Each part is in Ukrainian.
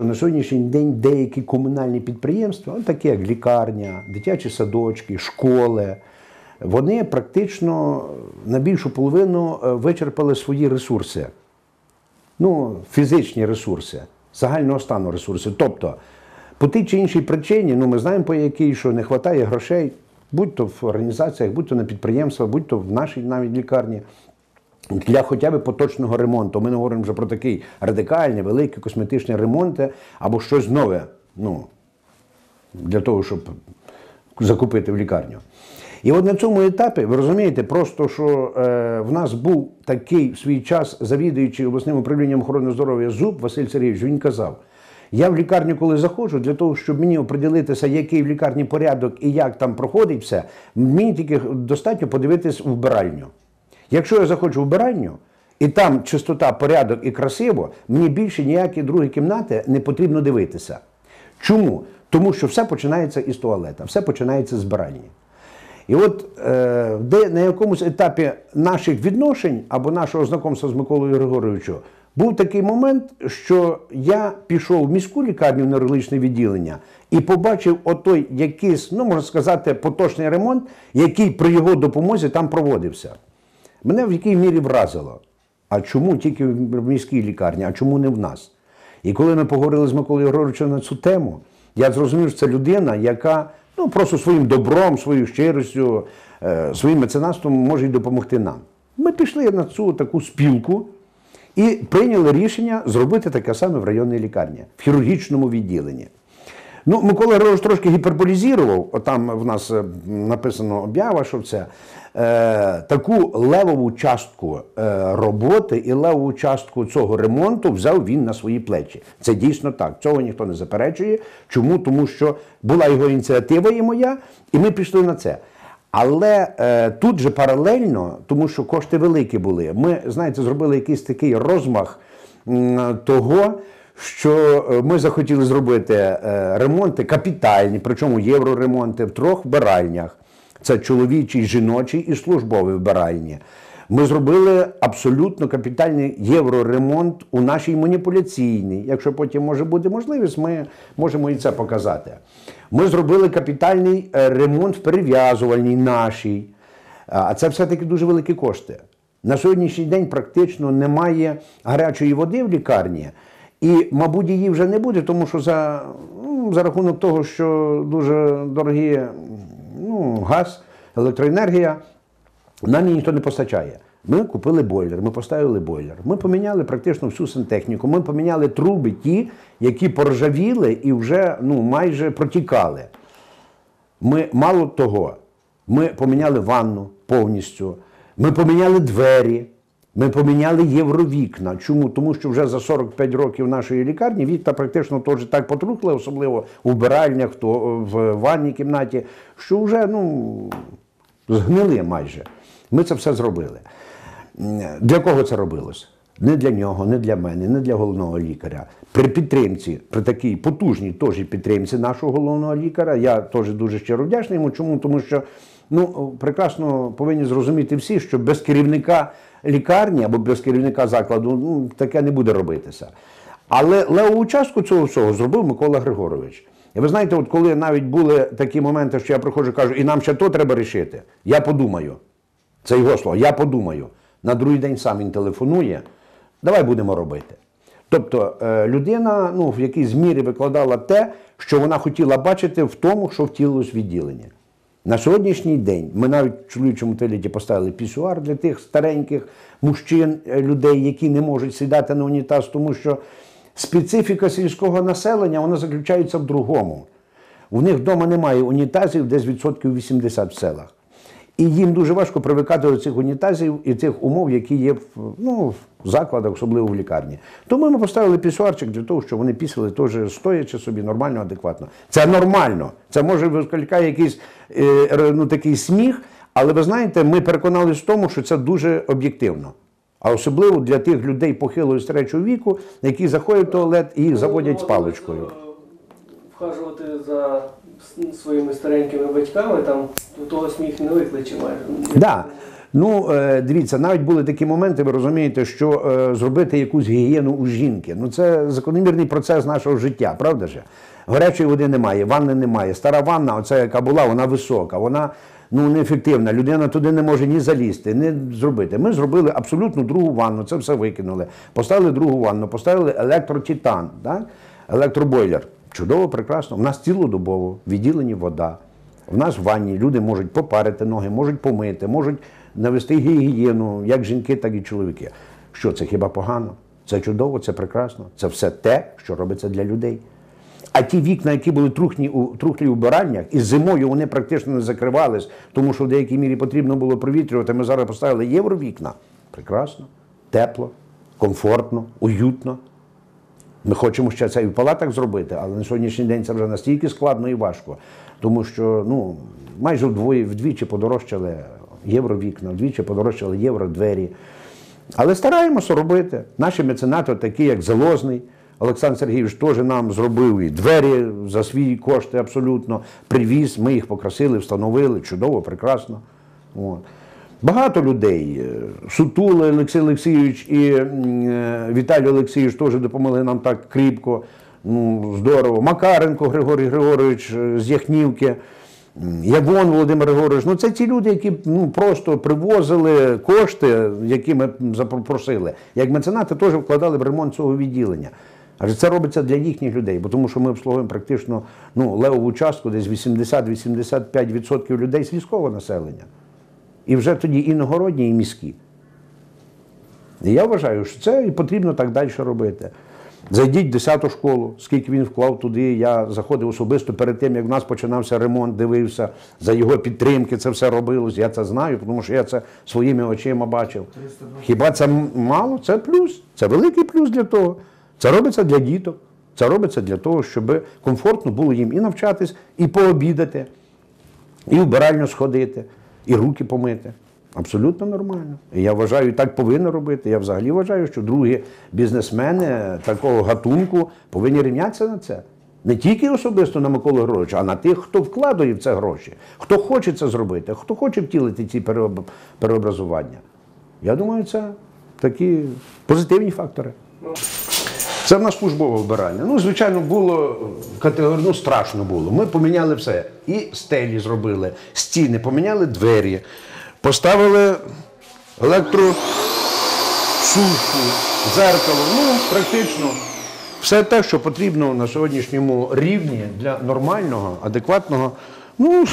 На сьогоднішній день деякі комунальні підприємства, ну, такі як лікарня, дитячі садочки, школи, вони практично на більшу половину е, вичерпали свої ресурси. Ну, фізичні ресурси, загального стану ресурси. Тобто, по тій чи іншій причині, ну ми знаємо по якій, що не вистачає грошей, будь-то в організаціях, будь-то на підприємствах, будь-то в нашій навіть лікарні. Для хоча б поточного ремонту. Ми не говоримо вже про такий радикальний, великий косметичний ремонт або щось нове. Ну, для того, щоб закупити в лікарню. І от на цьому етапі, ви розумієте, просто що е, в нас був такий в свій час завідуючий обласним управлінням охорони здоров'я Зуб Василь Сергійович, він казав: я в лікарню, коли заходжу, для того, щоб мені оприділитися, який в лікарні порядок і як там проходить все, мені тільки достатньо подивитись у вбиральню. Якщо я заходжу в і там чистота, порядок і красиво, мені більше ніякі другі кімнати не потрібно дивитися. Чому? Тому що все починається із туалета, все починається з биральні. І от е, де на якомусь етапі наших відношень або нашого знайомства з Миколою Григоровичем був такий момент, що я пішов в міську лікарню в неврологічне відділення і побачив отой якийсь, ну можна сказати, поточний ремонт, який при його допомозі там проводився. Мене в якій мірі вразило. А чому тільки в міській лікарні, а чому не в нас? І коли ми поговорили з Миколою Григоровичем на цю тему, я зрозумів, що це людина, яка ну, просто своїм добром, своєю щиростю, е, своїм меценатством може й допомогти нам. Ми пішли на цю таку спілку і прийняли рішення зробити таке саме в районній лікарні, в хірургічному відділенні. Ну, Микола Григорович трошки гіперболізував, там в нас е, написано об'ява, що це е, таку левову частку е, роботи і левову частку цього ремонту взяв він на свої плечі. Це дійсно так. Цього ніхто не заперечує. Чому? Тому що була його ініціатива і моя, і ми пішли на це. Але е, тут же паралельно, тому що кошти великі були, ми, знаєте, зробили якийсь такий розмах м, того що е, ми захотіли зробити е, ремонти капітальні, причому євроремонти в трьох вбиральнях. Це чоловічий, жіночий і службовий вбиральні. Ми зробили абсолютно капітальний євроремонт у нашій маніпуляційній. Якщо потім може бути можливість, ми можемо і це показати. Ми зробили капітальний е, ремонт в перев'язувальній нашій. А це все-таки дуже великі кошти. На сьогоднішній день практично немає гарячої води в лікарні. І, мабуть, її вже не буде, тому що за ну, за рахунок того, що дуже дорогі ну, газ, електроенергія, нам її ніхто не постачає. Ми купили бойлер, ми поставили бойлер. Ми поміняли практично всю сантехніку. Ми поміняли труби ті, які поржавіли і вже ну, майже протікали. Ми мало того, ми поміняли ванну повністю, ми поміняли двері. Ми поміняли євровікна. Чому? Тому що вже за 45 років нашої лікарні вікна практично теж так потрухли, особливо у вбиральнях, то в ванній кімнаті, що вже ну, згнили майже. Ми це все зробили. Для кого це робилось? Не для нього, не для мене, не для головного лікаря. При підтримці, при такій потужній теж підтримці нашого головного лікаря, я теж дуже щиро вдячний йому. Чому? Тому що ну, прекрасно повинні зрозуміти всі, що без керівника лікарні або без керівника закладу ну, таке не буде робитися. Але левову частку цього всього зробив Микола Григорович. І ви знаєте, от коли навіть були такі моменти, що я приходжу і кажу, і нам ще то треба рішити, я подумаю. Це його слово, я подумаю. На другий день сам він телефонує, давай будемо робити. Тобто е, людина ну, в якійсь мірі викладала те, що вона хотіла бачити в тому, що втілилось відділення. На сьогоднішній день ми навіть в чоловічому туалеті поставили пісуар для тих стареньких мужчин, е, людей, які не можуть сідати на унітаз, тому що специфіка сільського населення вона заключається в другому. У них вдома немає унітазів, десь відсотків 80 в селах. І їм дуже важко привикати до цих унітазів і цих умов, які є в, ну, в закладах, особливо в лікарні. Тому ми поставили пісуарчик для того, щоб вони пісили теж стоячи собі нормально, адекватно. Це нормально. Це може викликає якийсь е, ну, такий сміх, але ви знаєте, ми переконалися в тому, що це дуже об'єктивно. А особливо для тих людей похилого і старечого віку, які заходять в туалет і їх заводять з паличкою. Вхажувати за своїми старенькими батьками, там того сміх не викличе майже. Да. Ну, е, дивіться, навіть були такі моменти, ви розумієте, що е, зробити якусь гігієну у жінки. Ну, це закономірний процес нашого життя, правда ж? Гарячої води немає, ванни немає. Стара ванна, оця яка була, вона висока, вона ну, неефективна. Людина туди не може ні залізти, ні зробити. Ми зробили абсолютно другу ванну, це все викинули. Поставили другу ванну, поставили електротитан, так? електробойлер. Чудово, прекрасно. У нас цілодобово в відділенні вода. В нас в ванні люди можуть попарити ноги, можуть помити, можуть навести гігієну, як жінки, так і чоловіки. Що це хіба погано? Це чудово, це прекрасно. Це все те, що робиться для людей. А ті вікна, які були трухні у трухлі убиральнях, і зимою вони практично не закривались, тому що в деякій мірі потрібно було провітрювати. Ми зараз поставили євровікна. Прекрасно, тепло, комфортно, уютно. Ми хочемо ще це і в палатах зробити, але на сьогоднішній день це вже настільки складно і важко, тому що ну, майже вдвоє, вдвічі подорожчали євровікна, вдвічі подорожчали євродвері. Але стараємося робити. Наші меценати, такі як Залозний, Олександр Сергійович теж нам зробив і двері за свої кошти абсолютно привіз. Ми їх покрасили, встановили, чудово, прекрасно. От. Багато людей. е, Сутули Олексій Олексійович і е, Віталій Олексійович теж допомогли нам так кріпко. Ну, здорово. Макаренко Григорій Григорович е, з Яхнівки. Явон Володимир Григорович. Ну, це ті люди, які ну, просто привозили кошти, які ми запросили. Як меценати теж вкладали в ремонт цього відділення. Адже це робиться для їхніх людей, бо тому що ми обслуговуємо практично ну, левову частку, десь 80-85% людей сільського населення. І вже тоді іногородні, і міські. І я вважаю, що це і потрібно так далі робити. Зайдіть в 10 школу, скільки він вклав туди. Я заходив особисто перед тим, як в нас починався ремонт, дивився за його підтримки, це все робилось. Я це знаю, тому що я це своїми очима бачив. Хіба це мало? Це плюс. Це великий плюс для того. Це робиться для діток. Це робиться для того, щоб комфортно було їм і навчатись, і пообідати, і вбирально сходити, і руки помити. Абсолютно нормально. І я вважаю, так повинно робити. Я взагалі вважаю, що другі бізнесмени такого гатунку повинні рівнятися на це. Не тільки особисто на Миколу Григоровича, а на тих, хто вкладає в це гроші, хто хоче це зробити, хто хоче втілити ці переобразування. Я думаю, це такі позитивні фактори. Це в нас службове вбирання. Ну, звичайно, було категорично ну, страшно було. Ми поміняли все. І стелі зробили, стіни, поміняли двері, поставили електросушку, зеркало. Ну, практично все те, що потрібно на сьогоднішньому рівні для нормального, адекватного. Ну,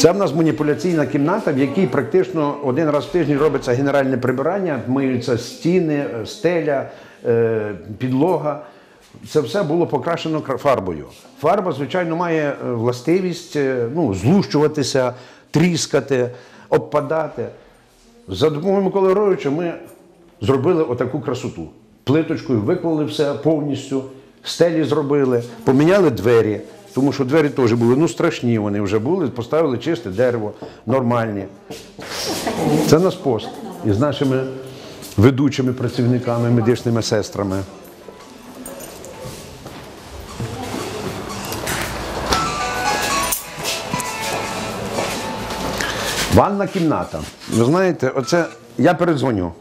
Це в нас маніпуляційна кімната, в якій практично один раз в тиждень робиться генеральне прибирання, миються стіни, стеля, е, підлога. Це все було покрашено фарбою. Фарба, звичайно, має е, властивість е, ну, злущуватися, тріскати, обпадати. За допомогою Миколи Григоровича ми зробили отаку красоту. Плиточкою виклали все повністю, стелі зробили, поміняли двері, тому що двері теж були ну, страшні, вони вже були, поставили чисте дерево, нормальні. Це наш пост із нашими ведучими працівниками, медичними сестрами. Ванна кімната. Ви знаєте, оце я передзвоню.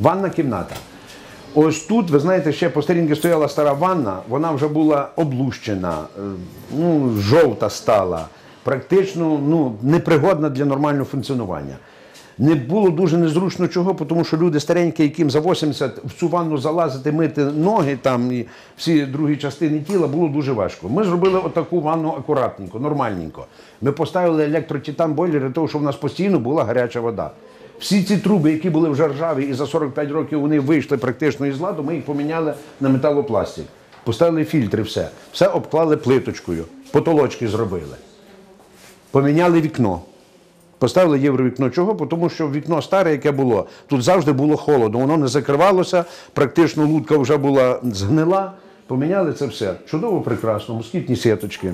Ванна кімната. Ось тут, ви знаєте, ще по старінки стояла стара ванна, вона вже була облущена, е, ну, жовта стала, практично ну, непригодна для нормального функціонування. Не було дуже незручно чого, тому що люди старенькі, яким за 80 в цю ванну залазити, мити ноги там і всі другі частини тіла, було дуже важко. Ми зробили отаку ванну акуратненько, нормальненько. Ми поставили електротитан бойлер для того, щоб у нас постійно була гаряча вода. Всі ці труби, які були вже ржаві, і за 45 років вони вийшли практично із ладу, ми їх поміняли на металопластик. Поставили фільтри, все. Все обклали плиточкою, потолочки зробили. Поміняли вікно. Поставили євровікно. Чого? Тому що вікно старе, яке було, тут завжди було холодно, воно не закривалося, практично лутка вже була згнила. Поміняли це все. Чудово, прекрасно, москітні сіточки.